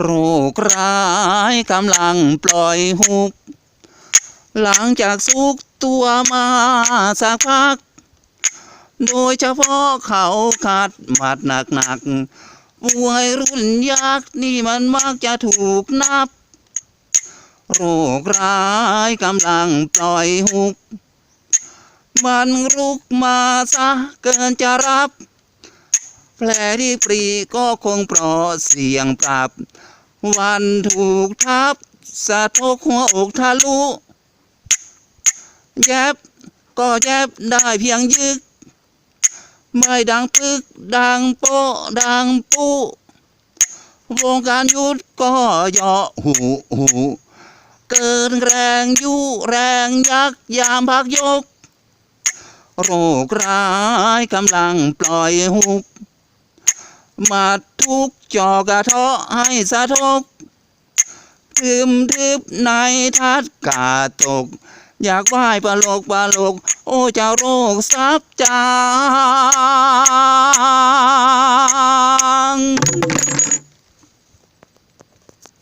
โรคร้ายกำลังปล่อยหุบ หลังจากสุกตัวมาสักพัก โดยเฉพาะเขาขาดหมัดหนักหนักๆมวยรุ่นยักษ์นี่มันมักจะถูกนับ โรคร้ายกำลังปล่อยหุบ มันรุกมาซะเกินจะรับ แผลที่ปรีก็คงปลอเสียงปรับ วันถูกทับสะทกหัวอกทะลุแยบก็แยบได้เพียงยึก ไม่ดังปึก ดังโปดังปุวงการยุดก็เหยาะหูหูเกินแรงยุแรงยักยามพักยก โรคร้ายกำลังปล่อยหุบ มาทุกจอกระเทาะให้สะทกทึมทึบในทัดกาตก อยากไหว้ปลาโลกปลาโลก โอ้เจ้าโรคซับจา